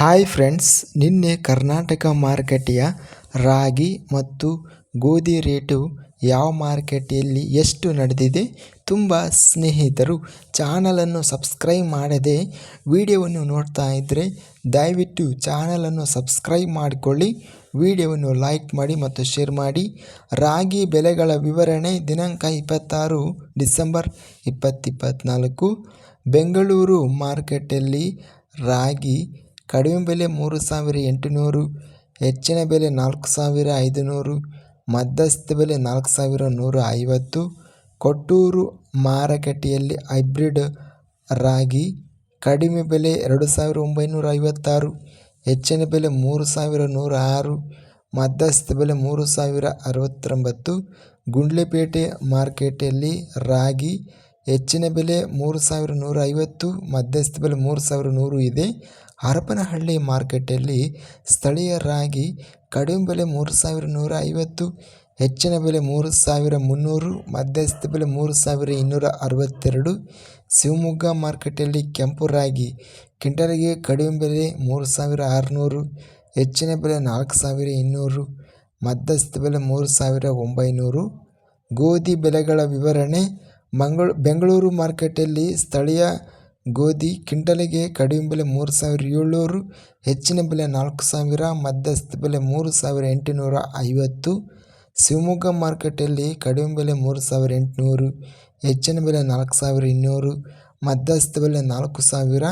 Hi friends ನಿನ್ನೆ ಕರ್ನಾಟಕ ಮಾರುಕಟ್ಟೆಯ ರಾಗಿ ಮತ್ತು ಗೋಧಿ ರೇಟು ಯಾವ ಮಾರುಕಟ್ಟೆಯಲ್ಲಿ ಎಷ್ಟು ನಡೆದಿದೆ ತುಂಬ ಸ್ನೇಹಿತರು ಚಾನಲನ್ನು ಸಬ್ಸ್ಕ್ರೈಬ್ ಮಾಡದೆ ವಿಡಿಯೋವನ್ನು ನೋಡ್ತಾ ಇದ್ದರೆ ದಯವಿಟ್ಟು ಚಾನಲನ್ನು ಸಬ್ಸ್ಕ್ರೈಬ್ ಮಾಡಿಕೊಳ್ಳಿ, ವಿಡಿಯೋವನ್ನು ಲೈಕ್ ಮಾಡಿ ಮತ್ತು ಶೇರ್ ಮಾಡಿ. ರಾಗಿ ಬೆಲೆಗಳ ವಿವರಣೆ ದಿನಾಂಕ ಇಪ್ಪತ್ತಾರು ಡಿಸೆಂಬರ್ ಇಪ್ಪತ್ತಿಪ್ಪತ್ತ್ನಾಲ್ಕು ಬೆಂಗಳೂರು ಮಾರುಕಟ್ಟೆಯಲ್ಲಿ ರಾಗಿ ಕಡಿಮೆ ಬೆಲೆ ಮೂರು ಸಾವಿರ ಎಂಟುನೂರು, ಹೆಚ್ಚಿನ ಬೆಲೆ ನಾಲ್ಕು ಸಾವಿರ ಐದುನೂರು, ಮಧ್ಯಸ್ಥ ಬೆಲೆ ನಾಲ್ಕು ಸಾವಿರ ನೂರ ಐವತ್ತು. ಕೊಟ್ಟೂರು ಮಾರುಕಟ್ಟೆಯಲ್ಲಿ ಹೈಬ್ರಿಡ್ ರಾಗಿ ಕಡಿಮೆ ಬೆಲೆ ಎರಡು ಸಾವಿರ ಒಂಬೈನೂರ ಐವತ್ತಾರು, ಹೆಚ್ಚಿನ ಬೆಲೆ ಮೂರು ಸಾವಿರ ನೂರ ಆರು, ಮಧ್ಯಸ್ಥ ಬೆಲೆ ಮೂರು ಸಾವಿರ ಅರವತ್ತೊಂಬತ್ತು. ಗುಂಡ್ಲೆಪೇಟೆ ಮಾರ್ಕೆಟಲ್ಲಿ ರಾಗಿ ಹೆಚ್ಚಿನ ಬೆಲೆ ಮೂರು ಸಾವಿರ ನೂರ ಐವತ್ತು, ಮಧ್ಯಸ್ಥ ಬೆಲೆ ಮೂರು ಸಾವಿರ ನೂರು ಇದೆ. ಹರಪನಹಳ್ಳಿ ಮಾರ್ಕೆಟಲ್ಲಿ ಸ್ಥಳೀಯ ರಾಗಿ ಕಡಿಮೆ ಬೆಲೆ ಮೂರು ಸಾವಿರ ನೂರ ಐವತ್ತು, ಹೆಚ್ಚಿನ ಬೆಲೆ ಮೂರು ಸಾವಿರ ಮುನ್ನೂರು ಮಧ್ಯಸ್ಥ ಬೆಲೆ ಮೂರು ಸಾವಿರ ಇನ್ನೂರ ಅರವತ್ತೆರಡು, ಶಿವಮೊಗ್ಗ ಮಾರ್ಕೆಟಲ್ಲಿ ಕೆಂಪು ರಾಗಿ ಕ್ವಿಂಟಲ್ಗೆ ಕಡಿಮೆ ಬೆಲೆ ಮೂರು ಸಾವಿರ ಆರುನೂರು, ಹೆಚ್ಚಿನ ಬೆಲೆ ನಾಲ್ಕು ಸಾವಿರ ಇನ್ನೂರು ಮಧ್ಯಸ್ಥ ಬೆಲೆ ಮೂರು ಸಾವಿರ ಒಂಬೈನೂರು. ಗೋಧಿ ಬೆಲೆಗಳ ವಿವರಣೆ, ಮಂಗಳೂ, ಬೆಂಗಳೂರು ಮಾರ್ಕೆಟಲ್ಲಿ ಸ್ಥಳೀಯ ಗೋಧಿ ಕ್ವಿಂಟಾಲಿಗೆ ಕಡಿಮೆ ಬೆಲೆ ಮೂರು ಸಾವಿರ ಏಳ್ನೂರು, ಹೆಚ್ಚಿನ ಬೆಲೆ ನಾಲ್ಕು ಸಾವಿರ, ಮಧ್ಯಸ್ಥ ಬೆಲೆ ಮೂರು ಸಾವಿರ ಎಂಟುನೂರ ಐವತ್ತು, ಶಿವಮೊಗ್ಗ ಮಾರ್ಕೆಟಲ್ಲಿ ಕಡಿಮೆ ಬೆಲೆ ಮೂರು ಸಾವಿರ ಎಂಟುನೂರು, ಹೆಚ್ಚಿನ ಬೆಲೆ ನಾಲ್ಕು ಸಾವಿರ ಇನ್ನೂರು, ಮಧ್ಯಸ್ಥ ಬೆಲೆ ನಾಲ್ಕು ಸಾವಿರ.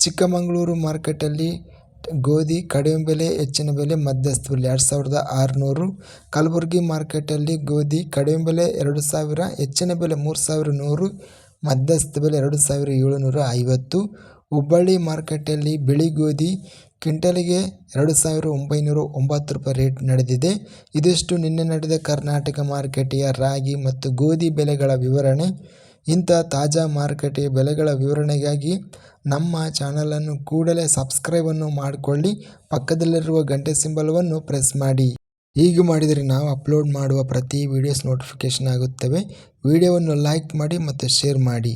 ಚಿಕ್ಕಮಗಳೂರು ಮಾರ್ಕೆಟಲ್ಲಿ ಗೋಧಿ ಕಡಿಮೆ ಬೆಲೆ, ಹೆಚ್ಚಿನ ಬೆಲೆ, ಮಧ್ಯಸ್ಥ ಬೆಲೆ ಎರಡು ಸಾವಿರದ ಆರುನೂರು. ಕಲಬುರಗಿ ಮಾರ್ಕೆಟಲ್ಲಿ ಗೋಧಿ ಕಡಿಮೆ ಬೆಲೆ ಎರಡು ಸಾವಿರ, ಹೆಚ್ಚಿನ ಬೆಲೆ ಮೂರು ಸಾವಿರ ನೂರು. ಮಧ್ಯಸ್ಥ ಬೆಲೆ ಎರಡು ಸಾವಿರ ಏಳುನೂರ ಐವತ್ತು. ಹುಬ್ಬಳ್ಳಿ ಮಾರುಕಟ್ಟೆಯಲ್ಲಿ ಬಿಳಿ ಗೋಧಿ ಕ್ವಿಂಟಲಿಗೆ ಎರಡು ಸಾವಿರ ಒಂಬೈನೂರ ಒಂಬತ್ತು ರೂಪಾಯಿ ರೇಟ್ ನಡೆದಿದೆ. ಇದಿಷ್ಟು ನಿನ್ನೆ ನಡೆದ ಕರ್ನಾಟಕ ಮಾರುಕಟ್ಟೆಯ ರಾಗಿ ಮತ್ತು ಗೋಧಿ ಬೆಲೆಗಳ ವಿವರಣೆ. ಇಂಥ ತಾಜಾ ಮಾರುಕಟ್ಟೆಯ ಬೆಲೆಗಳ ವಿವರಣೆಗಾಗಿ ನಮ್ಮ ಚಾನಲನ್ನು ಕೂಡಲೇ ಸಬ್ಸ್ಕ್ರೈಬನ್ನು ಮಾಡಿಕೊಳ್ಳಿ. ಪಕ್ಕದಲ್ಲಿರುವ ಗಂಟೆ ಸಿಂಬಲವನ್ನು ಪ್ರೆಸ್ ಮಾಡಿ. ಹೀಗೆ ಮಾಡಿದರೆ ನಾವು ಅಪ್ಲೋಡ್ ಮಾಡುವ ಪ್ರತಿ ವೀಡಿಯೋಸ್ ನೋಟಿಫಿಕೇಷನ್ ಆಗುತ್ತವೆ. ವಿಡಿಯೋವನ್ನು ಲೈಕ್ ಮಾಡಿ ಮತ್ತು ಶೇರ್ ಮಾಡಿ.